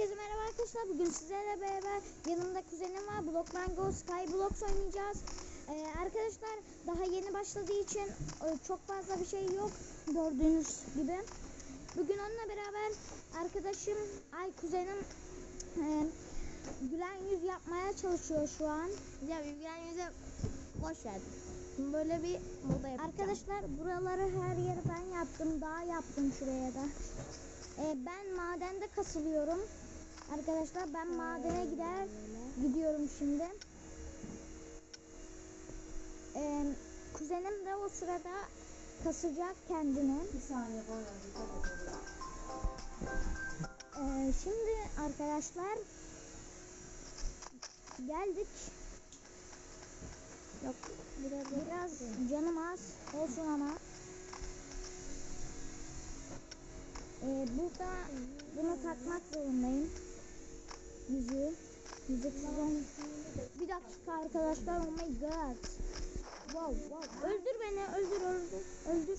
Herkese merhaba arkadaşlar. Bugün sizlerle beraber yanımda kuzenim var. Blockman Go Skyblocks oynayacağız. Ee, arkadaşlar daha yeni başladığı için e, çok fazla bir şey yok gördüğünüz gibi. Bugün onunla beraber arkadaşım, ay kuzenim e, gülen yüz yapmaya çalışıyor şu an. Ya Vivian yüze boş ver. Böyle bir moda yapacağım. Arkadaşlar buraları her yeri ben yaptım. Daha yaptım şuraya da. Ee, ben madende kasılıyorum. Arkadaşlar ben madene gider gidiyorum şimdi. Ee, kuzenim de o sırada kasacak kendini. Bir saniye. Ee, şimdi arkadaşlar geldik. Yok biraz, biraz canım az olsun ama. Ee, burada bunu takmak zorundayım. Yüzüğü. Yüzüksüz olmuş. Bir dakika arkadaşlar oh my god. Wow wow. Öldür beni öldür öldür öldür.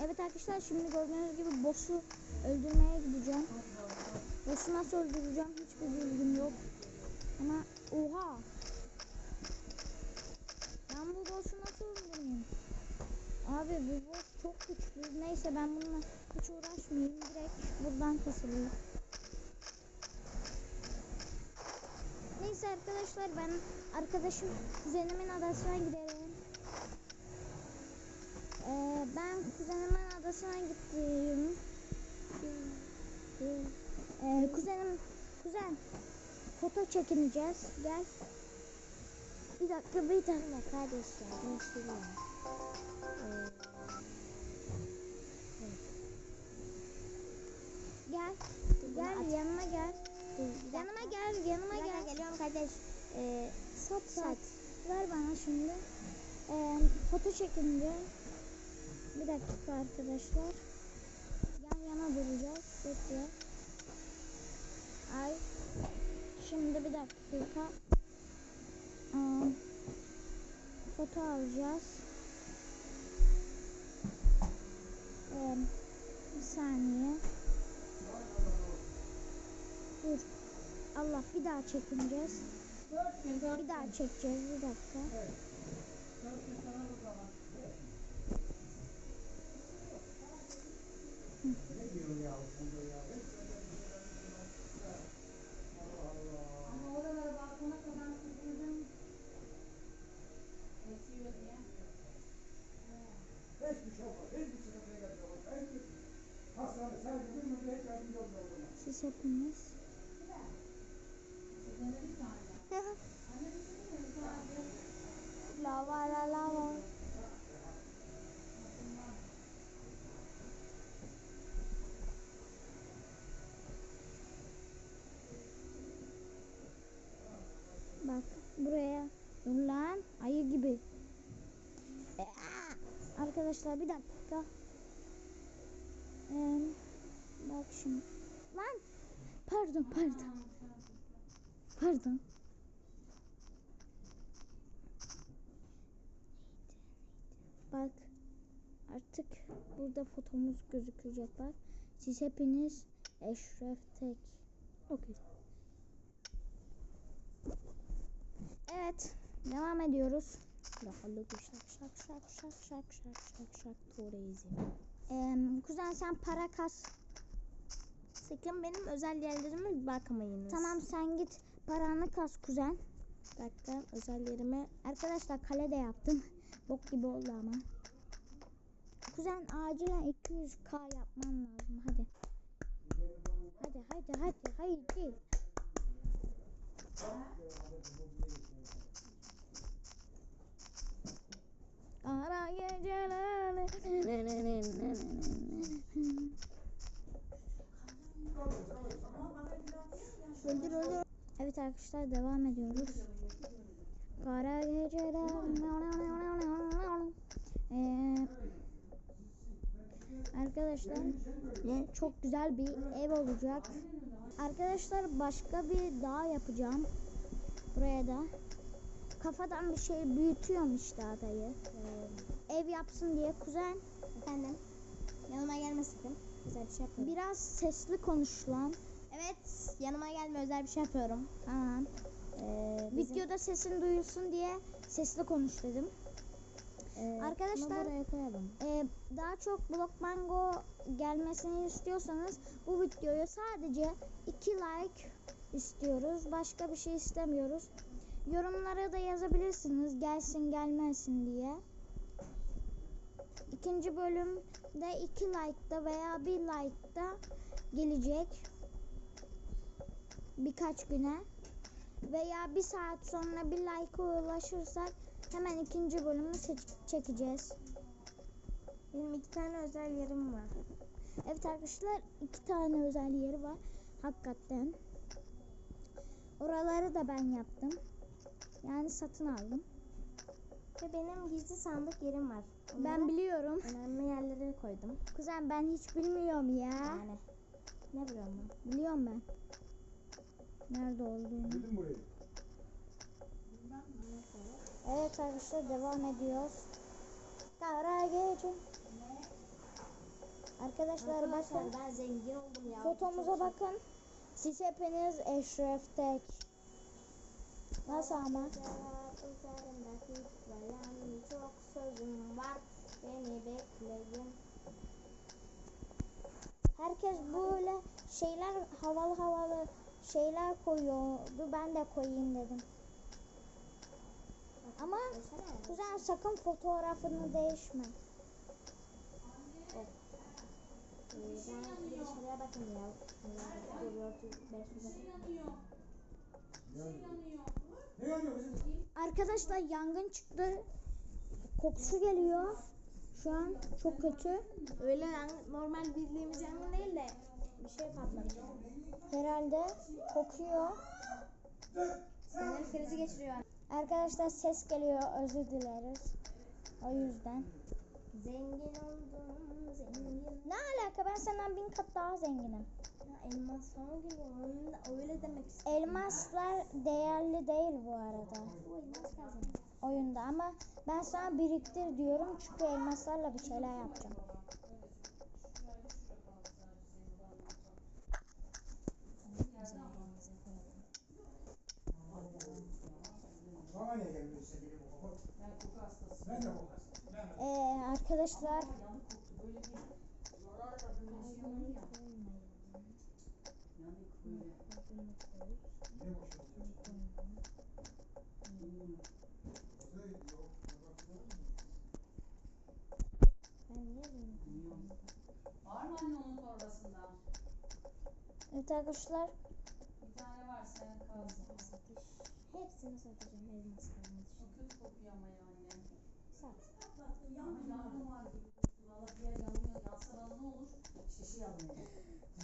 Evet arkadaşlar şimdi gördüğünüz gibi boss'u öldürmeye gideceğim. Boss'u nasıl öldüreceğim hiçbir bilgim yok. Ama oha. Ben bu boss'u nasıl öldüreyim? Abi bu boss çok güçlü. Neyse ben bununla hiç uğraşmayayım. Direkt buradan kasılıyor. Neyse arkadaşlar ben arkadaşım kuzenimin adasına giderim. Ee, ben kuzenimin adasına gittim. Ee, kuzenim, kuzen foto çekineceğiz. Gel. Bir dakika bir dakika kardeşler. Göstereyim. Gel. Gel yanıma gel. Yanıma gel, yanıma Gel, gel. geliyorum kardeş. Ee, sat sat. Ver bana şimdi. Ee, foto çekince. Bir dakika arkadaşlar. Yan yana duracağız. Bekle. Ay. Şimdi bir dakika. Aa, foto alacağız. Ee, bir saniye. Dur. Allah bir daha çekineceğiz. Bir daha çekeceğiz bir dakika. Ama oralara balkona kadar süpürdüm. Esiyor diye. Hiçbir şey olmaz. Hiçbir sıkıntıya gelmiyor. En kötü hastane sen bugün mü hiç yardımcı olmuyor buna. Siz hepiniz. Sizlere bir tane. lava la lava. Bak buraya dur lan ayı gibi. Aa! Arkadaşlar bir dakika. Ee, bak şimdi. Lan pardon pardon. Pardon. Bak artık burada fotomuz gözükecek bak. Siz hepiniz Eşref Tek. Okey. Evet devam ediyoruz. Bakalım şak şak şak şak şak şak şak şak turizm. Ee, kuzen sen para kas. Sakın benim özel yerlerime bakmayınız. Tamam sen git paranı kas kuzen. Bir dakika özel yerime. Arkadaşlar kale de yaptım. Bok gibi oldu ama. Kuzen acilen 200k yapman lazım hadi. Hadi hadi hadi hadi. Ara geceler. öldür öldür. Evet arkadaşlar devam ediyoruz. Kara geceler. Ee, arkadaşlar çok güzel bir ev olacak. Arkadaşlar başka bir dağ yapacağım. Buraya da. Kafadan bir şey büyütüyorum işte adayı. Ee, ev yapsın diye kuzen. Efendim. Yanıma gelme sakın. Özel bir şey yapıyorum. Biraz sesli konuş lan. Evet yanıma gelme özel bir şey yapıyorum. Tamam. Ee, bizim- Videoda sesin duyulsun diye sesli konuş dedim. Ee, Arkadaşlar- bunu buraya koyalım. Ee, daha çok Block Mango gelmesini istiyorsanız bu videoya sadece 2 like istiyoruz. Başka bir şey istemiyoruz. Yorumlara da yazabilirsiniz gelsin gelmesin diye. İkinci bölümde 2 like'da veya 1 like'da gelecek. Birkaç güne. Veya bir saat sonra bir like'a ulaşırsak hemen ikinci bölümü çekeceğiz. Benim iki tane özel yerim var. Evet arkadaşlar iki tane özel yeri var. Hakikaten. Oraları da ben yaptım. Yani satın aldım. Ve benim gizli sandık yerim var. Ben Onlara biliyorum. önemli yerlere koydum. Kuzen ben hiç bilmiyorum ya. Yani ne biliyorum ben? Biliyorum ben. Nerede olduğunu. Bildin burayı. Evet arkadaşlar devam ediyoruz. Kara gece. Arkadaşlar bakın. ben zengin oldum ya. Fotomuza bakın. Siz hepiniz Eşref Tek. Nasıl ama? Üzerimde titreyen çok sözüm var. Beni bekleyin. Herkes böyle şeyler havalı havalı şeyler koyuyordu. Ben de koyayım dedim. Ama kuzen sakın fotoğrafını değişme. Ee, ben şuraya bakın ya. Ee. Beş yüz- Ne yanıyor? Arkadaşlar yangın çıktı. Kokusu geliyor. Şu an çok kötü. Öyle yan- normal bildiğimiz yangın değil de bir şey patlamış. Herhalde kokuyor. Sinir krizi geçiriyor. Arkadaşlar ses geliyor. Özür dileriz. O yüzden. Zengin oldum, zengin. Ne alaka? Ben senden bin kat daha zenginim. Ya elmas falan geliyor. Onu da öyle demek istedim. Elmaslar değerli değil bu arada. Bu elmas kazanıyor. oyunda ama ben sana biriktir diyorum çünkü elmaslarla bir şeyler yapacağım. Bana niye gelmiyor işte benim o koku? Ben koku hastasıyım. Ben de koku hastasıyım. Ben de. Ee, arkadaşlar Yine boşuna diyorsun. Boşuna gidiyor. Ben niye zengin? Var mı anne onun torbasında? evet arkadaşlar Bir tane var sen kalsın. Hepsini satacağım elmaslarımı. Çok kötü kokuyor ama yani. Yangın var.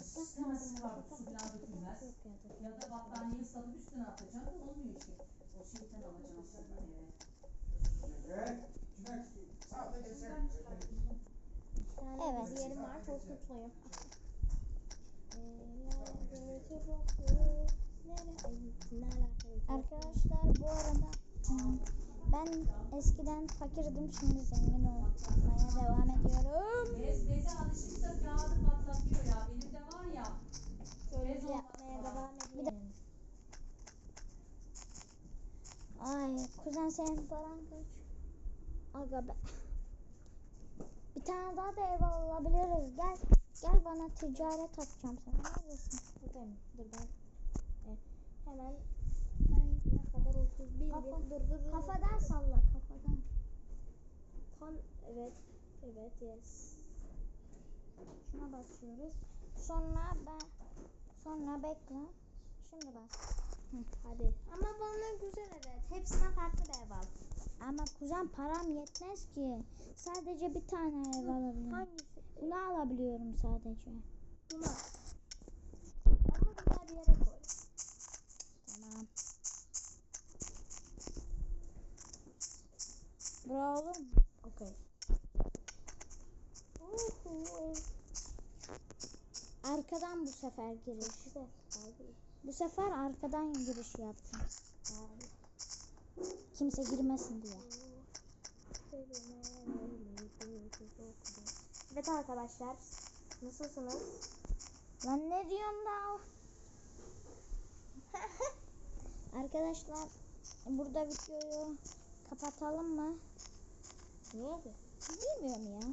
Su falan dökülmez. Ya da battaniyeyi ıslatıp üstüne atacaksın. Olmuyor işte. O şeyden alacaksın sen eve. Evet. Evet. yerim var. Çok mutluyum. Arkadaşlar bu arada ben eskiden fakirdim şimdi zengin olmaya devam ediyorum. Bez, beze alışırsa kağıdı patlatıyor ya. Benim de var ya. Bez yapmaya devam edelim. Ay kuzen senin paran kaç? Aga be. Bir tane daha da ev alabiliriz. Gel. Gel bana ticaret atacağım sana. Neredesin? Buradayım. Dur ben. E, hemen ne kadar 31 bin. Kafa- Dur dur dur. Kafadan salla kafadan. Tam evet. Evet yes. Şuna basıyoruz. Sonra ben sonra bekle. Şimdi bas. Hadi. Ama bana güzel evet. Hepsinden farklı bir ev al. Ama kuzen param yetmez ki. Sadece bir tane ev alabiliyorum. Hangisi? Bunu alabiliyorum sadece. Bunu. Ama güzel bir yere koy. Tamam. Mu? Okey. Arkadan bu sefer giriş. Bu sefer arkadan giriş yaptım. Kimse girmesin diye. Evet arkadaşlar. Nasılsınız? Lan ne diyorsun da? Arkadaşlar burada videoyu kapatalım mı? Niye ki? Bilmiyorum ya.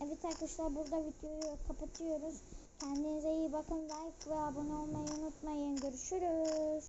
Evet arkadaşlar burada videoyu kapatıyoruz. Kendinize iyi bakın. Like ve abone olmayı unutmayın. Görüşürüz.